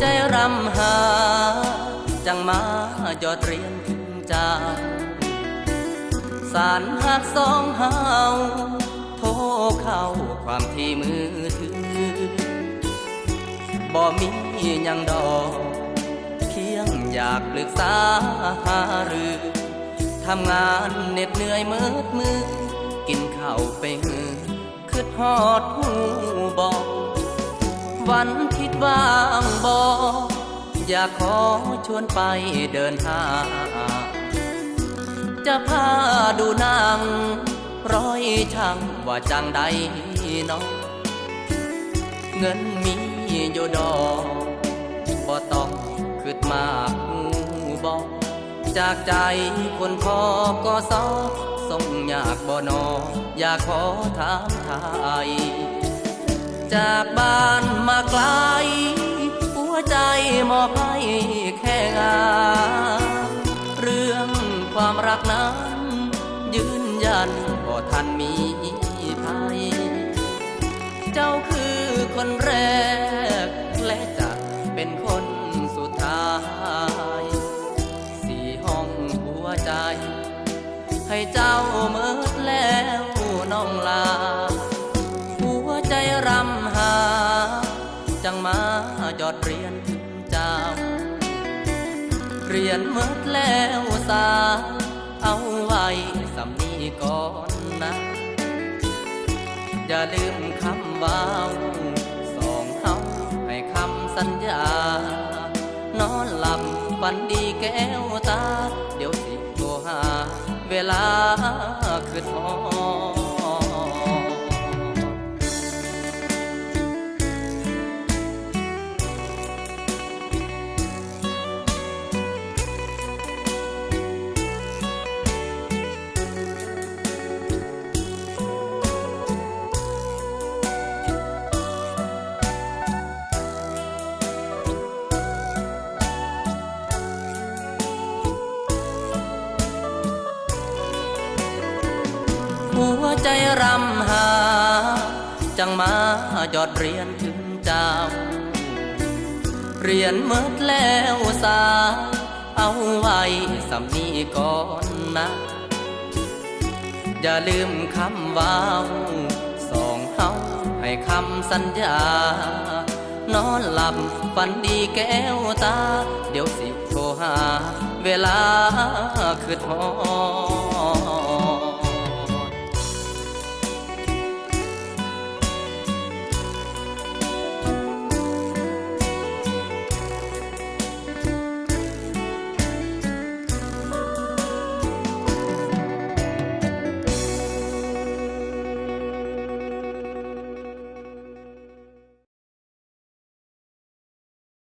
ใจรำหา จังมายอดเรียนถึงจาสารหักสองเฮาโทรเข้าความที่มือถือบ่มียังดอกเพียงอยากปรึกษาหารือทำงานเหน็ดเหนื่อยมืดมือ กินข้าวไปมือคืดฮอดหูบอก วันคิดว่างบออยากขอชวนไปเดินทาง จะพาดูนางร้อยช่างว่าจังใดน้องเงินมีอยู่ดอกบ่ต้องคืดมากบอกจากใจคนพอก็สอส่งอยากบ่นออยากขอถามไทย จากบ้านมาไกล หัวใจมอบให้แค่งานเรื่องความรักนั้น ยืนยันบ่ทันมีภัย เจ้าคือคนแรก และจะเป็นคนสุดท้าย สี่ห้องหัวใจ ให้เจ้าเมิด จอดเรียนถึงเจ้าเรียนเมิดแล้วสา เอาไว้สำนีก่อนนะ อย่าลืมคำว่าวสองเฮาให้คำสัญญา นอนหลับฝันดีแก้วตา เดี๋ยวสิโทรหา เวลาคือทอ หัวใจรำหา จังมาจอดเรียนถึงเจ้า เรียนเมิดแล้วสา เอาไว้สำนีก่อนนะ อย่าลืมคำว่าวสองเฮาให้คำสัญญานอนหลับฝันดีแก้วตา เดี๋ยวสิโทรหา เวลาคือทอ